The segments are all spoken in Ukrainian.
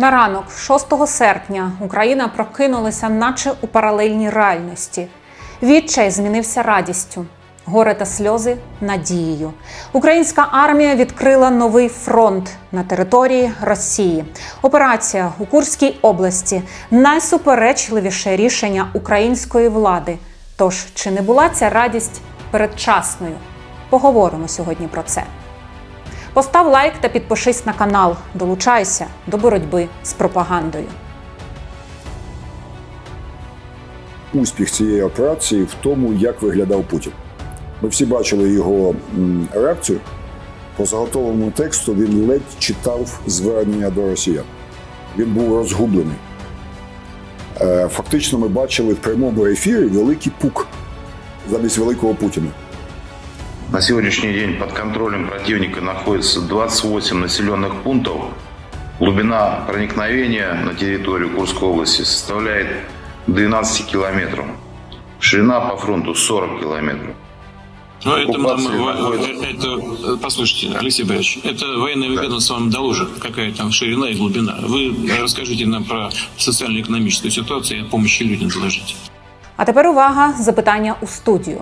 На ранок, 6 серпня, Україна прокинулася, наче у паралельній реальності. Відчай змінився радістю, горе та сльози надією. Українська армія відкрила новий фронт на території Росії. Операція у Курській області найсуперечливіше рішення української влади. Тож, чи не була ця радість передчасною? Поговоримо сьогодні про це. Постав лайк та підпишись на канал. Долучайся до боротьби з пропагандою. успіх цієї операції в тому, як виглядав Путін. Ми всі бачили його реакцію. По заготовленому тексту він ледь читав звернення до росіян. Він був розгублений. Е, Фактично, ми бачили в прямому ефірі великий пук замість великого Путіна. На сегодняшний день под контролем противника находится 28 населенных пунктов. Глубина проникновения на территорию Курской области составляет 12 километров. Ширина по фронту 40 километров. Ну, это, нам, Оккупация во- находится. это, э, послушайте, Алексей Борисович, это военное ведомство вам доложит, какая там ширина и глубина. Вы расскажите нам про социально-экономическую ситуацию и о помощи людям доложите. А тепер увага, запитання у студію.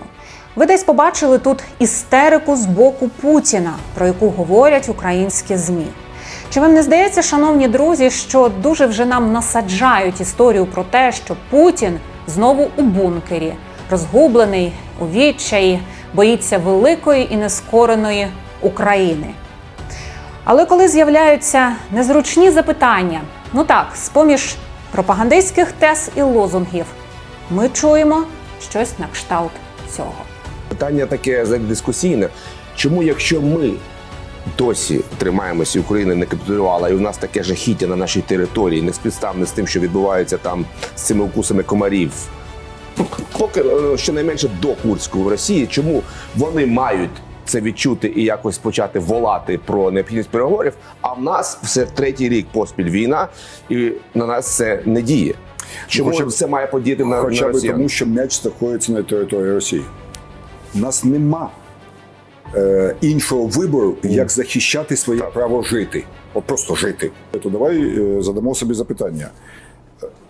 Ви десь побачили тут істерику з боку Путіна, про яку говорять українські ЗМІ. Чи вам не здається, шановні друзі, що дуже вже нам насаджають історію про те, що Путін знову у бункері, розгублений у відчаї, боїться великої і нескореної України? Але коли з'являються незручні запитання, ну так, з-поміж пропагандистських тез і лозунгів, ми чуємо щось на кшталт цього. Питання таке дискусійне. Чому, якщо ми досі тримаємося, Україна не капітулювала, і у нас таке жахіття на нашій території, не співставне з тим, що відбувається там з цими укусами комарів, поки е, щонайменше до Курську в Росії, чому вони мають це відчути і якось почати волати про необхідність переговорів? А в нас все третій рік поспіль війна, і на нас це не діє. Чому Хоча це має подіяти на, на Хоча б тому, що м'яч знаходиться на території Росії. У нас нема е, іншого вибору, як захищати своє право жити. От просто жити. То давай е, задамо собі запитання.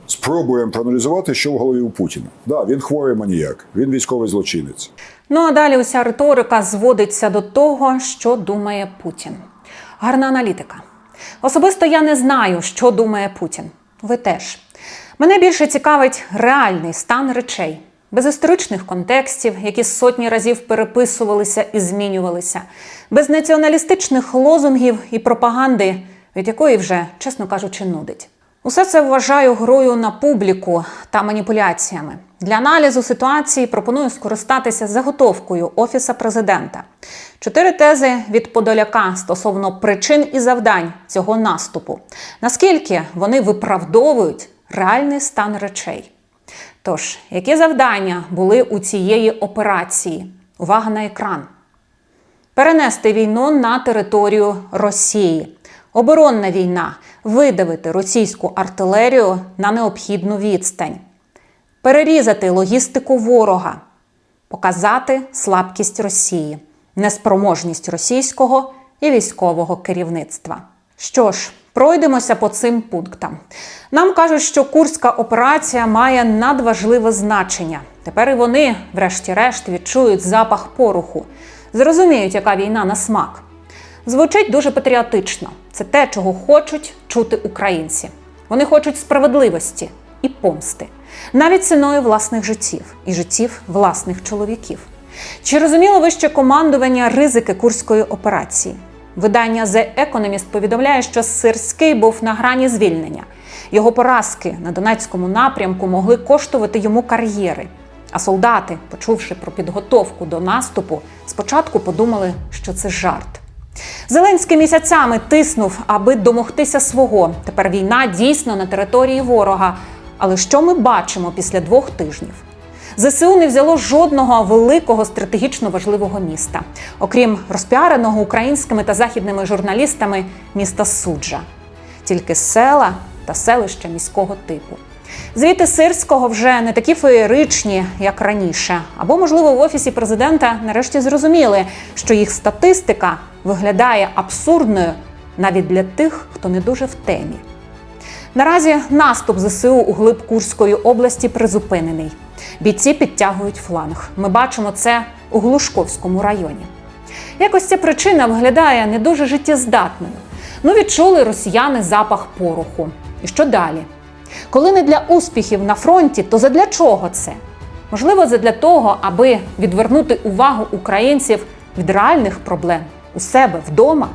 Спробуємо проаналізувати, що в голові у Путіна. Да, він хворий маніяк, він військовий злочинець. Ну а далі уся риторика зводиться до того, що думає Путін. Гарна аналітика. Особисто я не знаю, що думає Путін. Ви теж. Мене більше цікавить реальний стан речей, без історичних контекстів, які сотні разів переписувалися і змінювалися, без націоналістичних лозунгів і пропаганди, від якої вже, чесно кажучи, нудить. Усе це вважаю грою на публіку та маніпуляціями. Для аналізу ситуації пропоную скористатися заготовкою Офіса президента. Чотири тези від Подоляка стосовно причин і завдань цього наступу. Наскільки вони виправдовують реальний стан речей? Тож, які завдання були у цієї операції? Увага на екран перенести війну на територію Росії. Оборонна війна видавити російську артилерію на необхідну відстань, перерізати логістику ворога, показати слабкість Росії, неспроможність російського і військового керівництва. Що ж, пройдемося по цим пунктам. Нам кажуть, що курська операція має надважливе значення. Тепер і вони, врешті-решт, відчують запах пороху, зрозуміють, яка війна на смак. Звучить дуже патріотично. Це те, чого хочуть чути українці. Вони хочуть справедливості і помсти, навіть ціною власних життів і життів власних чоловіків. Чи розуміло вище командування ризики курської операції? Видання The Economist повідомляє, що Сирський був на грані звільнення. Його поразки на Донецькому напрямку могли коштувати йому кар'єри. А солдати, почувши про підготовку до наступу, спочатку подумали, що це жарт. Зеленський місяцями тиснув, аби домогтися свого. Тепер війна дійсно на території ворога. Але що ми бачимо після двох тижнів? ЗСУ не взяло жодного великого стратегічно важливого міста, окрім розпіареного українськими та західними журналістами міста Суджа, тільки села та селища міського типу. Звіти сирського вже не такі феєричні, як раніше. Або, можливо, в офісі президента нарешті зрозуміли, що їх статистика виглядає абсурдною навіть для тих, хто не дуже в темі. Наразі наступ ЗСУ у глиб Курської області призупинений. Бійці підтягують фланг. Ми бачимо це у Глушковському районі. Якось ця причина виглядає не дуже життєздатною. Ну, відчули росіяни запах пороху. І що далі? Коли не для успіхів на фронті, то задля чого це? Можливо, задля того, аби відвернути увагу українців від реальних проблем у себе вдома.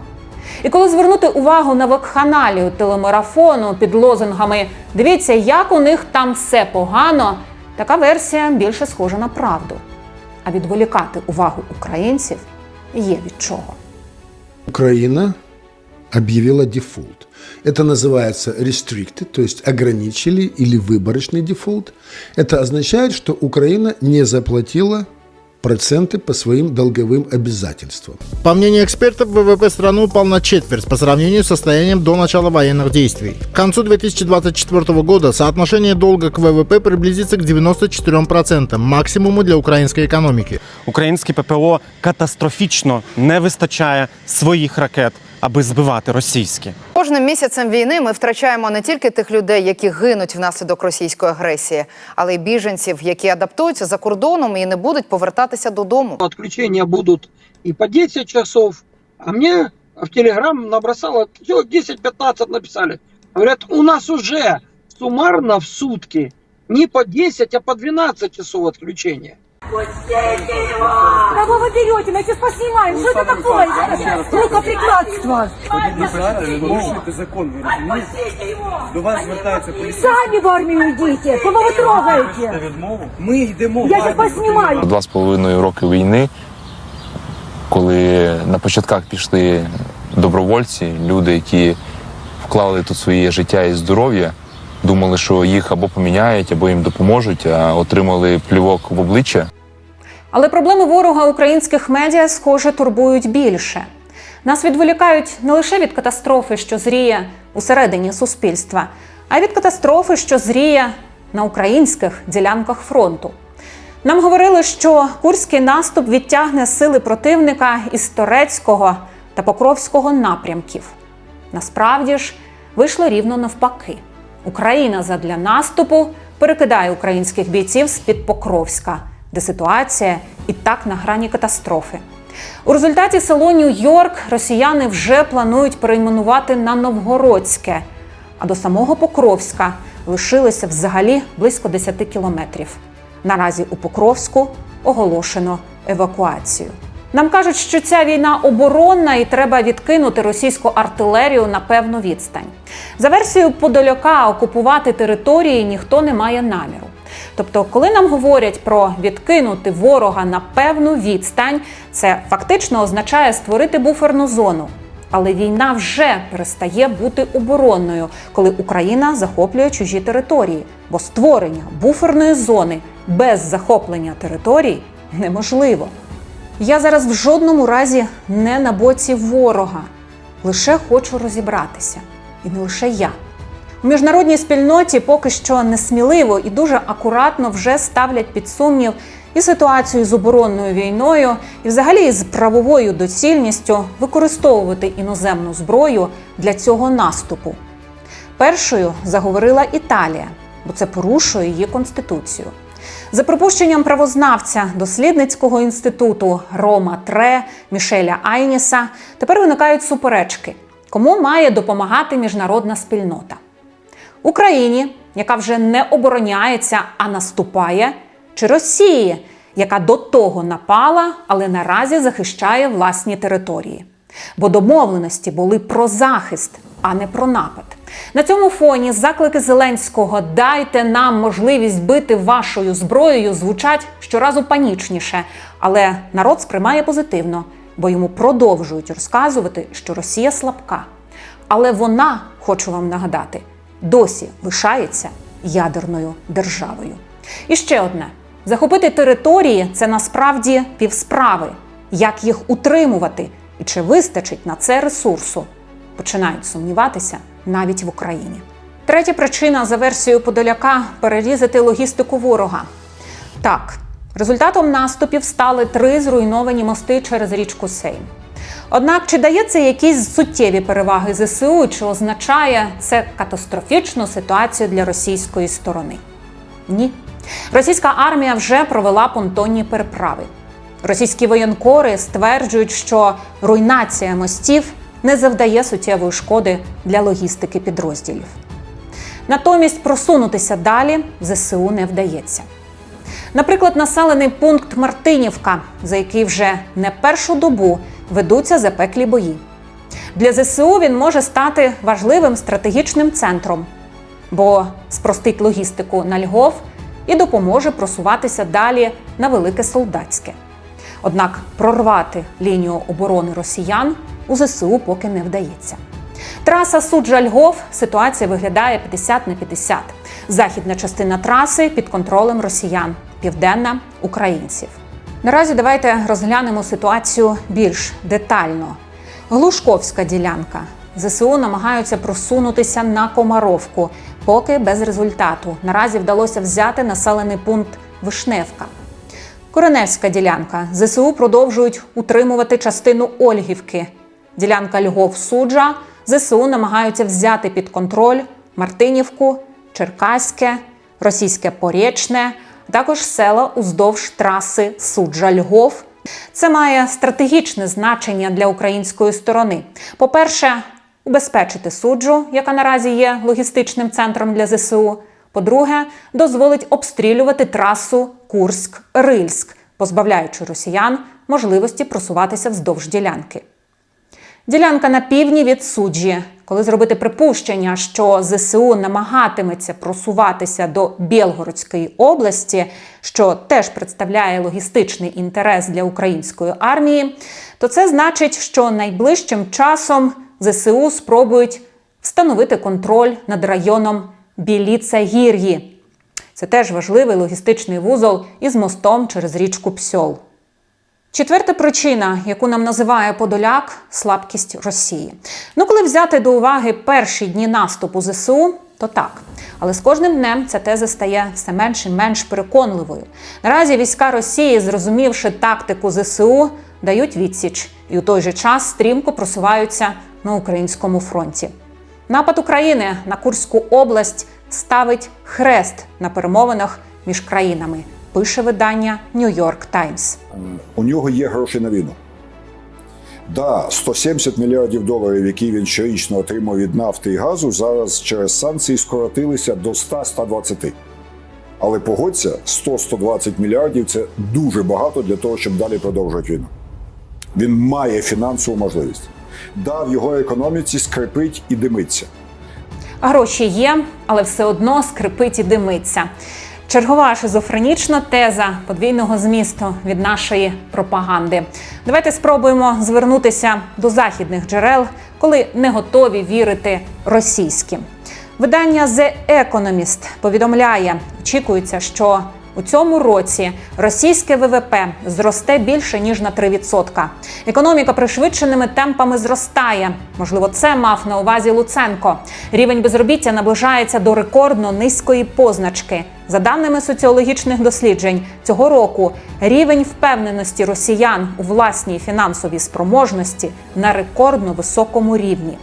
І коли звернути увагу на вакханалію телемарафону під лозунгами Дивіться, як у них там все погано, така версія більше схожа на правду. А відволікати увагу українців є від чого. Украина объявила дефолт. Это называется restricted, то есть ограничили или выборочный дефолт. Это означает, что Украина не заплатила проценты по своим долговым обязательствам. По мнению экспертов, ВВП страны упал на четверть по сравнению с состоянием до начала военных действий. К концу 2024 года соотношение долга к ВВП приблизится к 94%, максимуму для украинской экономики. Українське ППО катастрофічно не вистачає своїх ракет, Аби збивати російські. Кожним місяцем війни ми втрачаємо не тільки тих людей, які гинуть внаслідок російської агресії, але й біженців, які адаптуються за кордоном і не будуть повертатися додому. отключения будут и по 10 часов. А мне в Телеграм набросало, всё, 10-15 написали. Говорят, у нас уже суммарно в сутки не по 10, а по 12 часов отключения. Кого вы берете? Мы сейчас поснимаем. Что это такое? Рукоприкладство. До вас звертаються поліцейські. Сами в армию идите. Кого вы трогаете? відмову. Ми йдемо. Я сейчас поснимаю. Два з половиною роки війни, коли на початках пішли добровольці, люди, які вклали тут своє життя і здоров'я, думали, що їх або поміняють, або їм допоможуть, а отримали плювок в обличчя. Але проблеми ворога українських медіа, схоже, турбують більше. Нас відволікають не лише від катастрофи, що зріє усередині суспільства, а й від катастрофи, що зріє на українських ділянках фронту. Нам говорили, що курський наступ відтягне сили противника із Торецького та Покровського напрямків. Насправді ж вийшло рівно навпаки. Україна задля наступу перекидає українських бійців з-під Покровська, де ситуація і так на грані катастрофи. У результаті село Нью-Йорк росіяни вже планують перейменувати на Новгородське, а до самого Покровська лишилося взагалі близько 10 кілометрів. Наразі у Покровську оголошено евакуацію. Нам кажуть, що ця війна оборонна і треба відкинути російську артилерію на певну відстань. За версією Подоляка, окупувати території ніхто не має наміру. Тобто, коли нам говорять про відкинути ворога на певну відстань, це фактично означає створити буферну зону. Але війна вже перестає бути оборонною, коли Україна захоплює чужі території, бо створення буферної зони без захоплення територій неможливо. Я зараз в жодному разі не на боці ворога, лише хочу розібратися. І не лише я. У міжнародній спільноті поки що несміливо і дуже акуратно вже ставлять під сумнів і ситуацію з оборонною війною, і взагалі з правовою доцільністю використовувати іноземну зброю для цього наступу. Першою заговорила Італія, бо це порушує її конституцію. За припущенням правознавця дослідницького інституту Рома Тре Мішеля Айніса, тепер виникають суперечки, кому має допомагати міжнародна спільнота. Україні, яка вже не обороняється, а наступає, чи Росії, яка до того напала, але наразі захищає власні території. Бо домовленості були про захист, а не про напад. На цьому фоні заклики Зеленського Дайте нам можливість бити вашою зброєю звучать щоразу панічніше, але народ сприймає позитивно, бо йому продовжують розказувати, що Росія слабка. Але вона, хочу вам нагадати, досі лишається ядерною державою. І ще одне: захопити території це насправді півсправи. Як їх утримувати і чи вистачить на це ресурсу? Починають сумніватися навіть в Україні. Третя причина за версією Подоляка перерізати логістику ворога. Так, результатом наступів стали три зруйновані мости через річку Сейм. Однак чи дає це якісь суттєві переваги ЗСУ, чи означає це катастрофічну ситуацію для російської сторони? Ні. Російська армія вже провела понтонні переправи. Російські воєнкори стверджують, що руйнація мостів не завдає суттєвої шкоди для логістики підрозділів. Натомість просунутися далі ЗСУ не вдається. Наприклад, населений пункт Мартинівка, за який вже не першу добу ведуться запеклі бої. Для ЗСУ він може стати важливим стратегічним центром, бо спростить логістику на Львов і допоможе просуватися далі на Велике Солдатське. Однак прорвати лінію оборони росіян у ЗСУ поки не вдається. Траса суджа Львов ситуація виглядає 50 на 50. Західна частина траси під контролем росіян, південна українців. Наразі давайте розглянемо ситуацію більш детально. Глушковська ділянка. ЗСУ намагаються просунутися на Комаровку, поки без результату. Наразі вдалося взяти населений пункт Вишневка. Кореневська ділянка. ЗСУ продовжують утримувати частину Ольгівки. Ділянка Львов-Суджа. ЗСУ намагаються взяти під контроль Мартинівку, Черкаське, Російське Порічне, а також села уздовж траси Суджа-Львов. Це має стратегічне значення для української сторони. По-перше, убезпечити суджу, яка наразі є логістичним центром для ЗСУ. По-друге, дозволить обстрілювати трасу Курськ-Рильськ, позбавляючи росіян можливості просуватися вздовж ділянки. Ділянка на півдні від суджі. Коли зробити припущення, що ЗСУ намагатиметься просуватися до Білгородської області, що теж представляє логістичний інтерес для української армії, то це значить, що найближчим часом ЗСУ спробують встановити контроль над районом Біліца-Гір'ї. Це теж важливий логістичний вузол із мостом через річку Псьол. Четверта причина, яку нам називає Подоляк слабкість Росії. Ну, коли взяти до уваги перші дні наступу ЗСУ, то так. Але з кожним днем ця теза стає все менш і менш переконливою. Наразі війська Росії, зрозумівши тактику ЗСУ, дають відсіч і у той же час стрімко просуваються на українському фронті. Напад України на Курську область ставить хрест на перемовинах між країнами, пише видання New York Times. У нього є гроші на війну. Да, 170 мільярдів доларів, які він щорічно отримав від нафти і газу, зараз через санкції скоротилися до 100-120. Але погодься, 100-120 мільярдів це дуже багато для того, щоб далі продовжувати війну. Він має фінансову можливість. Да, в його економіці скрипить і димиться. Гроші є, але все одно скрипить і димиться. Чергова шизофренічна теза подвійного змісту від нашої пропаганди. Давайте спробуємо звернутися до західних джерел, коли не готові вірити російським. Видання The Economist повідомляє, очікується, що у цьому році російське ВВП зросте більше ніж на 3%. Економіка пришвидшеними темпами зростає. Можливо, це мав на увазі Луценко. Рівень безробіття наближається до рекордно низької позначки. За даними соціологічних досліджень, цього року рівень впевненості росіян у власній фінансовій спроможності на рекордно високому рівні.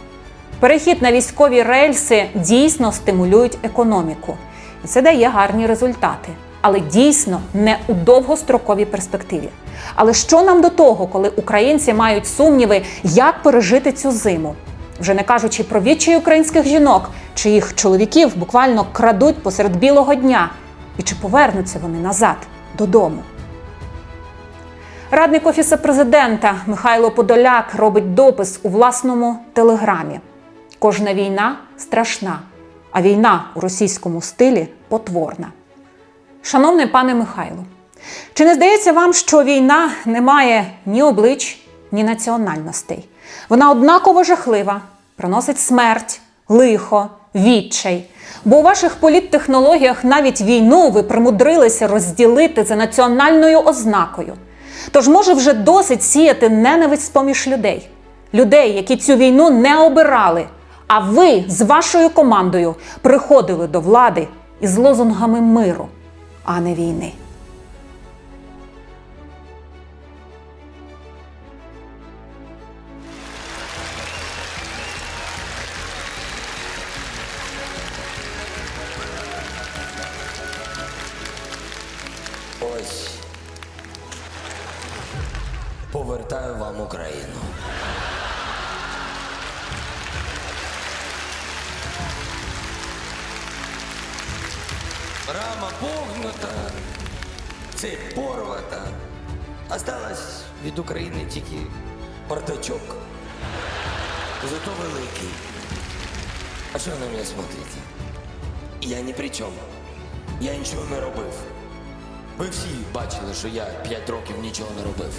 Перехід на військові рельси дійсно стимулюють економіку. І це дає гарні результати, але дійсно не у довгостроковій перспективі. Але що нам до того, коли українці мають сумніви, як пережити цю зиму? Вже не кажучи про відчай українських жінок, чиїх чоловіків буквально крадуть посеред білого дня, і чи повернуться вони назад додому? Радник офісу президента Михайло Подоляк робить допис у власному телеграмі. Кожна війна страшна, а війна у російському стилі потворна. Шановний пане Михайло, чи не здається вам, що війна не має ні облич, ні національностей? Вона однаково жахлива, приносить смерть, лихо, відчай. Бо у ваших політтехнологіях навіть війну ви примудрилися розділити за національною ознакою. Тож, може, вже досить сіяти ненависть поміж людей, людей, які цю війну не обирали. А ви з вашою командою приходили до влади із лозунгами миру, а не війни. Рама погнута, цепь порвата. Осталось від України тільки бардачок. Зато великий. А що на мене смотрите? Я ні при чому. Я нічого не робив. Ви всі бачили, що я 5 років нічого не робив.